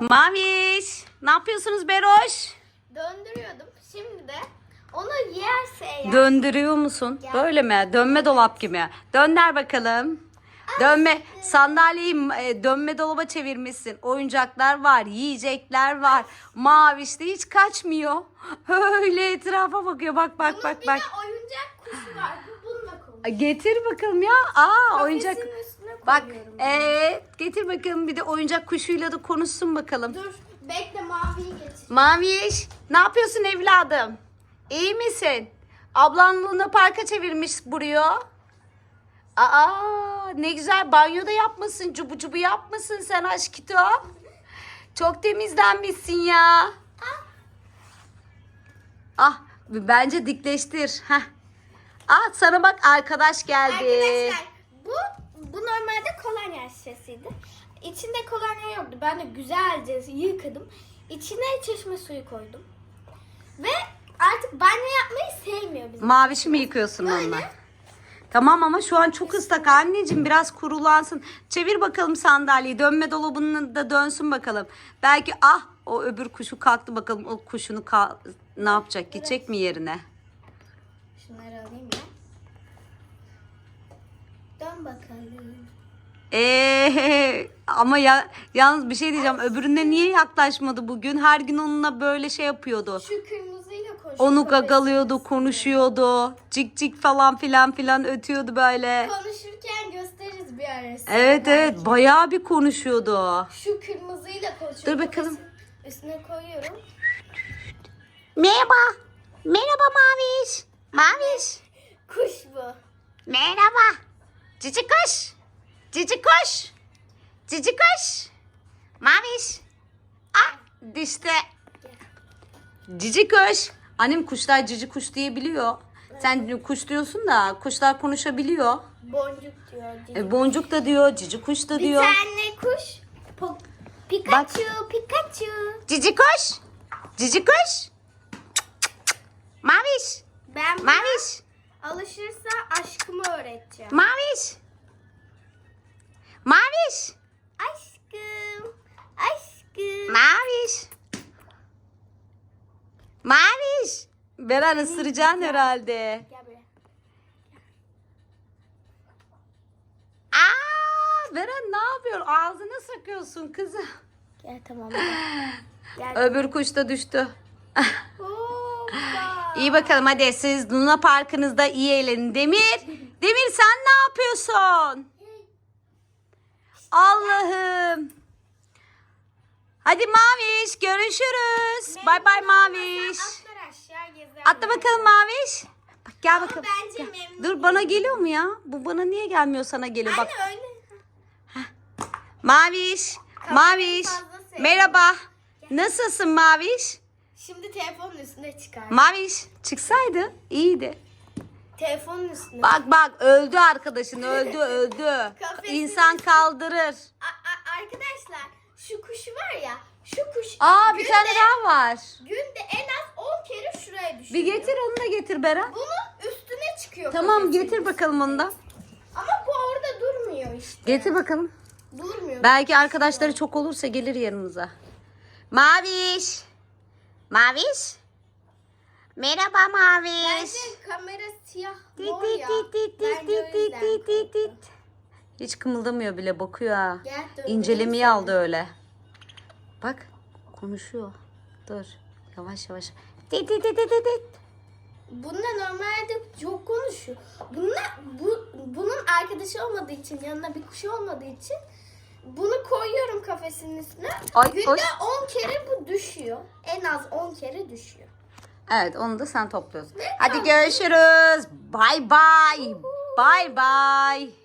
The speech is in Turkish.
Maviş. Ne yapıyorsunuz Beroş? Döndürüyordum. Şimdi de onu yerse eğer. Döndürüyor musun? Gel. Böyle mi? Dönme dolap gibi. Dönder bakalım. Dönme sandalyeyi e, dönme dolaba çevirmişsin. Oyuncaklar var, yiyecekler var. Maviş de hiç kaçmıyor. Öyle etrafa bakıyor. Bak bak Bunun bak bir bak. de oyuncak kuşu var. Bu bununla konuş. Getir bakalım ya. Aa oyuncak. Üstüne Bak koyuyorum. evet getir bakalım bir de oyuncak kuşuyla da konuşsun bakalım. Dur bekle maviyi getir. Maviş ne yapıyorsun evladım? İyi misin? Ablan Luna Park'a çevirmiş buraya. Aa ne güzel banyoda yapmasın cubu cubu yapmasın sen aşkito. Çok temizlenmişsin ya. Ah bence dikleştir. Heh. Ah sana bak arkadaş geldi. Arkadaşlar bu bu normalde kolonya şişesiydi. İçinde kolonya yoktu. Ben de güzelce yıkadım. İçine çeşme suyu koydum. Ve artık banyo yapmayı sevmiyor bizim. Mavişi mi yıkıyorsun Böyle. onunla? Tamam ama şu an çok ıslak anneciğim biraz kurulansın. Çevir bakalım sandalyeyi dönme dolabının da dönsün bakalım. Belki ah o öbür kuşu kalktı bakalım o kuşunu kal- ne yapacak gidecek mi yerine? Şunları alayım ya. Dön bakalım. Eee ama ya yalnız bir şey diyeceğim öbürüne niye yaklaşmadı bugün? Her gün onunla böyle şey yapıyordu. Şu kırmızıyla koş. Onu gagalıyordu, konuşuyordu. Cik cik falan filan filan ötüyordu böyle. Konuşurken gösteririz bir ara. size Evet evet bayağı bir konuşuyordu. Şu kırmızıyla koşuyor. Dur bakalım. Üstüne koyuyorum. Merhaba. Merhaba Maviş. Maviş. Kuş bu. Merhaba. Cici kuş. Cici kuş. Cici kuş. Maviş. Ah düştü. Cici kuş. Annem kuşlar cici kuş diyebiliyor. Sen kuş diyorsun da kuşlar konuşabiliyor. Boncuk diyor. E, boncuk da diyor, cici kuş da Bir diyor. tane kuş. Po- Pikachu, Pikachu. Cici kuş. Cici kuş. Maviş. Ben buna Maviş. alışırsa aşkımı öğreteceğim. Maviş. Maviş. Aşkım. Aşkım. Maviş. Maviş. Beren ısıracaksın herhalde. Gel buraya. Aa, Beren ne yapıyorsun? Ağzına sakıyorsun kızım. Gel tamam. Gel. Öbür kuş da düştü. İyi bakalım hadi siz Luna Park'ınızda iyi eğlenin. Demir, Demir sen ne yapıyorsun? Allah'ım. Hadi Maviş görüşürüz. Bay bay Maviş. Atla bakalım Maviş. Bak gel Ama bakalım. bence Gel. Dur bana geliyor mu ya? Bu bana niye gelmiyor sana geliyor bak. Anne öyle. Maviş. Maviş. Merhaba. Nasılsın Maviş? Şimdi telefonun üstüne çıkar. Maviş çıksaydı iyiydi. Telefonun üstüne. Bak bak öldü arkadaşın öldü öldü. Kafesin İnsan kaldırır. A- a- arkadaşlar şu kuşu var ya. Şu kuş. Aa bir günde- tane daha var. Günde en az 10 kere şuraya düşüyor. Bir getir onu da getir Beren. Bunun üstüne çıkıyor. Tamam getir üstüne. bakalım onu da. Ama bu orada durmuyor işte. Getir bakalım. Durmuyor. Belki arkadaşları çok olursa gelir yanımıza. Maviş. Maviş. Merhaba Maviş. Bence kamera siyah mor ya. Bence o yüzden tit tit tit. korktu. Hiç kımıldamıyor bile bakıyor ha. Gel, İncelemeyi aldı öyle. Bak konuşuyor. Dur yavaş yavaş. Tit tit tit tit tit. Bununla normalde çok konuşuyor. Bununla, bu, bunun arkadaşı olmadığı için, yanına bir kuşu olmadığı için bunu koyuyorum kafesinin üstüne. Ay, Günde ay. 10 kere bu düşüyor. En az 10 kere düşüyor. Evet onu da sen topluyorsun. Hadi görüşürüz. Bay bay. Bay bay.